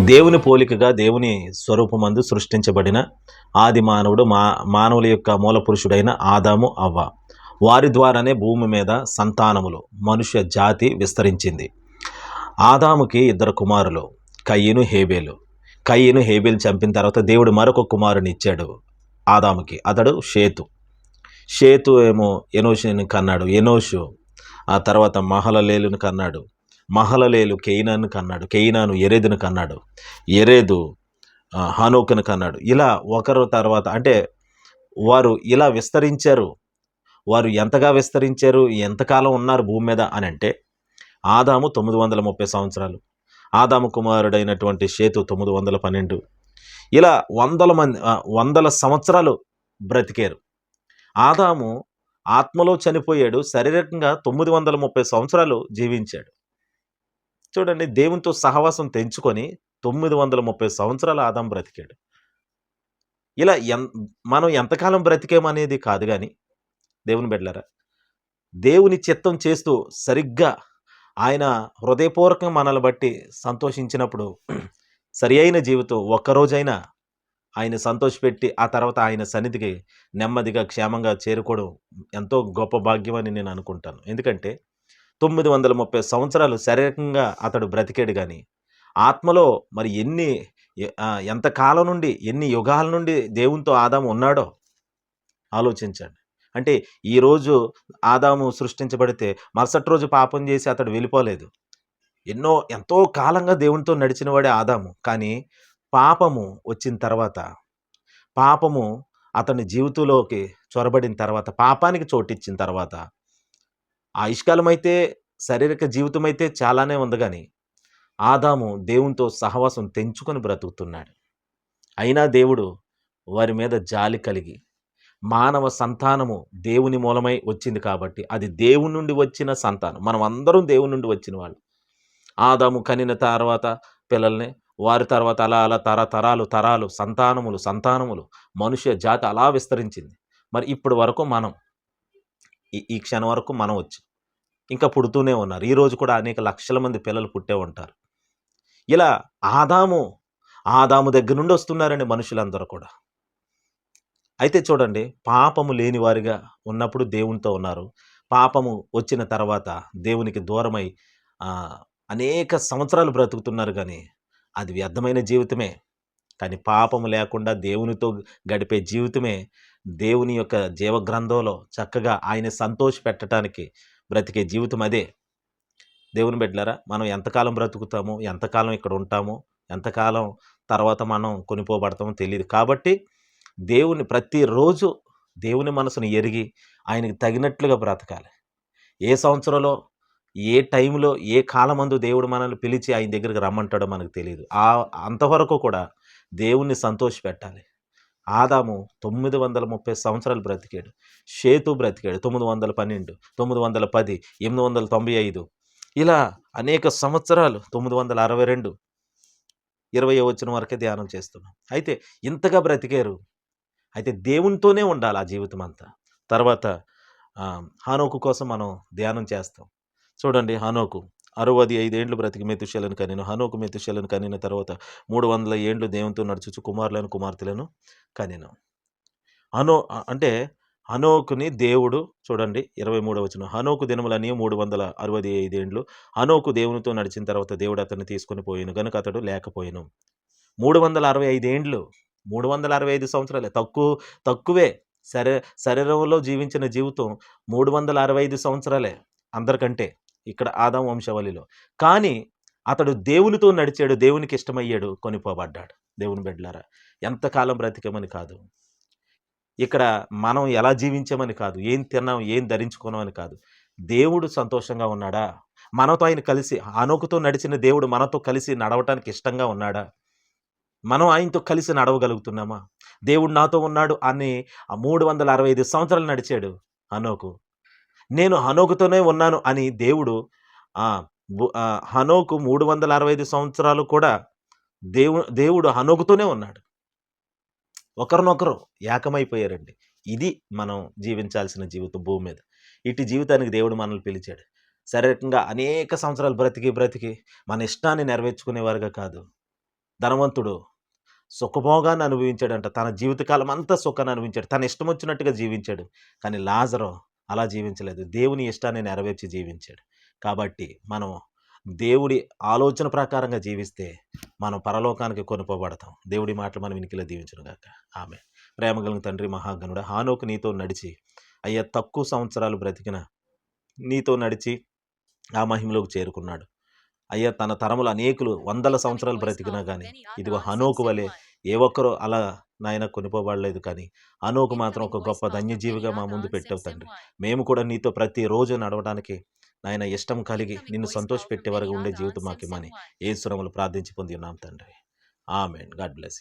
దేవుని పోలికగా దేవుని స్వరూపమందు సృష్టించబడిన ఆది మానవుడు మా మానవుల యొక్క మూల పురుషుడైన ఆదాము అవ్వ. వారి ద్వారానే భూమి మీద సంతానములు మనుష్య జాతి విస్తరించింది. ఆదాముకి ఇద్దరు కుమారులు కయ్యను హేబేలు. కయ్యను హేబేలు చంపిన తర్వాత దేవుడు మరొక కుమారుని ఇచ్చాడు ఆదాముకి. అతడు షేతు. షేతు ఏమో ఎనోషుని కన్నాడు. ఎనోషు ఆ తర్వాత మహలలేలుని కన్నాడు. మహలలేలు కెయినాను కన్నాడు కెయినాను ఎరేదును కన్నాడు ఎరేదు ఆ, హానోకును కన్నాడు. ఇలా ఒకరు తర్వాత అంటే వారు ఇలా విస్తరించారు వారు ఎంతగా విస్తరించారు ఎంతకాలం ఉన్నారు భూమి మీద అని అంటే ఆదాము తొమ్మిది వందల ముప్పై సంవత్సరాలు ఆదాము కుమారుడైనటువంటి సేతు తొమ్మిది వందల పన్నెండు. ఇలా వందల మంది వందల సంవత్సరాలు బ్రతికారు. ఆదాము ఆత్మలో చనిపోయాడు శారీరకంగా తొమ్మిది వందల ముప్పై సంవత్సరాలు జీవించాడు. చూడండి దేవునితో సహవాసం తెంచుకొని తొమ్మిది వందల ముప్పై సంవత్సరాలు ఆదాం బ్రతికాడు. ఇలా ఎన్ మనం ఎంతకాలం బ్రతికేమనేది కాదు కానీ దేవుని బిడ్డలారా దేవుని చిత్తం చేస్తూ సరిగ్గా ఆయన హృదయపూర్వకంగా మనల్ని బట్టి సంతోషించినప్పుడు సరి అయిన జీవితం ఒక్కరోజైనా ఆయన సంతోషపెట్టి ఆ తర్వాత ఆయన సన్నిధికి నెమ్మదిగా క్షేమంగా చేరుకోవడం ఎంతో గొప్ప భాగ్యం అని నేను అనుకుంటాను. ఎందుకంటే తొమ్మిది వందల ముప్పై సంవత్సరాలు శారీరకంగా అతడు బ్రతికాడు కానీ ఆత్మలో మరి ఎన్ని ఎంతకాలం ఎంత కాలం నుండి ఎన్ని యుగాల నుండి దేవునితో ఆదాము ఉన్నాడో ఆలోచించండి. అంటే ఈరోజు ఆదాము సృష్టించబడితే మరుసటి రోజు పాపం చేసి అతడు వెళ్ళిపోలేదు. ఎన్నో ఎంతో కాలంగా దేవునితో నడిచిన వాడే ఆదాము. కానీ పాపము వచ్చిన తర్వాత పాపము అతని జీవితంలోకి చొరబడిన తర్వాత పాపానికి చోటిచ్చిన తర్వాత ఆయుష్కాలమైతే శారీరక జీవితం అయితే చాలానే ఉంది కానీ ఆదాము దేవునితో సహవాసం తెంచుకొని బ్రతుకుతున్నాడు. అయినా దేవుడు వారి మీద జాలి కలిగి మానవ సంతానము దేవుని మూలమై వచ్చింది కాబట్టి అది దేవుని నుండి వచ్చిన సంతానం. మనం అందరం దేవుని నుండి వచ్చిన వాళ్ళు. ఆదాము కనిన తర్వాత పిల్లల్ని వారి తర్వాత అలా అలా తరతరాలు తరాలు సంతానములు సంతానములు మనుష్య జాతి అలా విస్తరించింది. మరి ఇప్పటి వరకు మనం ఈ క్షణం వరకు మనం వచ్చి ఇంకా పుడుతూనే ఉన్నారు. ఈరోజు కూడా అనేక లక్షల మంది పిల్లలు పుట్టే ఉంటారు. ఇలా ఆదాము ఆదాము దగ్గర నుండి వస్తున్నారండి మనుషులందరూ కూడా. అయితే చూడండి పాపము లేని వారిగా ఉన్నప్పుడు దేవునితో ఉన్నారు. పాపము వచ్చిన తర్వాత దేవునికి దూరమై అనేక సంవత్సరాలు బ్రతుకుతున్నారు కానీ అది వ్యర్థమైన జీవితమే. కానీ పాపము లేకుండా దేవునితో గడిపే జీవితమే దేవుని యొక్క జీవగ్రంథంలో చక్కగా ఆయన సంతోష పెట్టడానికి బ్రతికే జీవితం అదే. దేవుని బిడ్డలారా మనం ఎంతకాలం బ్రతుకుతామో? ఎంతకాలం ఇక్కడ ఉంటామో? ఎంతకాలం తర్వాత మనం కొనిపోబడతామో తెలియదు కాబట్టి దేవుని ప్రతిరోజు దేవుని మనసును ఎరిగి ఆయనకి తగినట్లుగా బ్రతకాలి. ఏ సంవత్సరంలో ఏ టైంలో ఏ కాలమందు దేవుడు మనల్ని పిలిచి ఆయన దగ్గరికి రమ్మంటాడో మనకు తెలియదు ఆ అంతవరకు కూడా దేవుణ్ణి సంతోషపెట్టాలి. ఆదాము తొమ్మిది వందల ముప్పై సంవత్సరాలు బ్రతికాడు. షేతు బ్రతికాడు తొమ్మిది వందల పన్నెండు తొమ్మిది వందల పది ఎనిమిది వందల తొంభై ఐదు. ఇలా అనేక సంవత్సరాలు తొమ్మిది వందల అరవై రెండు ఇరవై వచ్చిన వరకే ధ్యానం చేస్తున్నాం. అయితే ఇంతగా బ్రతికారు. అయితే దేవునితోనే ఉండాలి ఆ జీవితం అంతా తర్వాత హానోకు కోసం మనం ధ్యానం చేస్తాం. చూడండి హానోకు. అరవది ఐదేండ్లు బ్రతికి మెతుశలను కనిను హనుకు మెతుశలను కనిన తర్వాత మూడు వందల ఏండ్లు దేవునితో నడుచుచు కుమారులను కుమార్తెలను కనిను. హనో అంటే హనోకుని దేవుడు చూడండి ఇరవై మూడవ వచ్చిన హనోకు దినములని మూడు వందల అరవై ఐదేండ్లు. హనోకు దేవునితో నడిచిన తర్వాత దేవుడు అతన్ని తీసుకొని పోయాను. గనుక అతడు లేకపోయాను. మూడు వందల అరవై ఐదేండ్లు. మూడు వందల అరవై ఐదు సంవత్సరాలే. తక్కువ తక్కువే. శరీ శరీరంలో జీవించిన జీవితం మూడు వందల అరవై ఐదు సంవత్సరాలే అందరికంటే. ఇక్కడ ఆదాం వంశవలిలో కానీ అతడు దేవునితో నడిచాడు దేవునికి ఇష్టమయ్యాడు కొనిపోబడ్డాడు. దేవుని బిడ్డలారా ఎంతకాలం బ్రతికమని కాదు. ఇక్కడ మనం ఎలా జీవించామని కాదు ఏం తిన్నాం ఏం ధరించుకున్నామని కాదు. దేవుడు సంతోషంగా ఉన్నాడా? మనతో ఆయన కలిసి ఆనోకుతో నడిచిన దేవుడు మనతో కలిసి నడవటానికి ఇష్టంగా ఉన్నాడా? మనం ఆయనతో కలిసి నడవగలుగుతున్నామా? దేవుడు నాతో ఉన్నాడు అని ఆ మూడు వందల అరవై ఐదు సంవత్సరాలు నడిచాడు అనోకు నేను హనోకుతోనే ఉన్నాను అని దేవుడు బు- హనోకు మూడు వందల అరవై ఐదు సంవత్సరాలు కూడా దేవు దేవుడు హనోకుతోనే ఉన్నాడు. ఒకరినొకరు ఏకమైపోయారండి. ఇది మనం జీవించాల్సిన జీవితం భూమి మీద. ఇటు జీవితానికి దేవుడు మనల్ని పిలిచాడు. శారీరకంగా అనేక సంవత్సరాలు బ్రతికి బ్రతికి మన ఇష్టాన్ని నెరవేర్చుకునేవారుగా కాదు. ధనవంతుడు సుఖభోగాన్ని అనుభవించాడంట. తన జీవితకాలం అంతా సుఖాన్ని అనుభవించాడు. తన ఇష్టం వచ్చినట్టుగా జీవించాడు. కానీ లాజరు అలా జీవించలేదు. దేవుని ఇష్టాన్ని నెరవేర్చి జీవించాడు. కాబట్టి మనం దేవుడి ఆలోచన ప్రకారంగా జీవిస్తే మనం పరలోకానికి కొనుకోబడతాం దేవుడి మాటలు మనం వినికిలో దీవించను గాక. ఆమె ప్రేమ కలిగిన తండ్రి మహాగణుడ హానోకు నీతో నడిచి అయ్యా తక్కువ సంవత్సరాలు బ్రతికిన నీతో నడిచి ఆ మహిమలోకి చేరుకున్నాడు. అయ్యా తన తరములు అనేకులు వందల సంవత్సరాలు బ్రతికినా కానీ ఇదిగో హనోకు వలె ఏ ఒక్కరూ అలా నాయన కొనిపోబడలేదు కానీ హనోకు మాత్రం ఒక గొప్ప ధన్యజీవిగా మా ముందు పెట్టావు తండ్రి. మేము కూడా నీతో ప్రతిరోజు నడవడానికి నాయన ఇష్టం కలిగి నిన్ను సంతోషపెట్టే వరకు ఉండే జీవితం మాకు ఇమ్మని ఏ సురములు ప్రార్థించి పొంది ఉన్నాం తండ్రి. ఆమెన్. God bless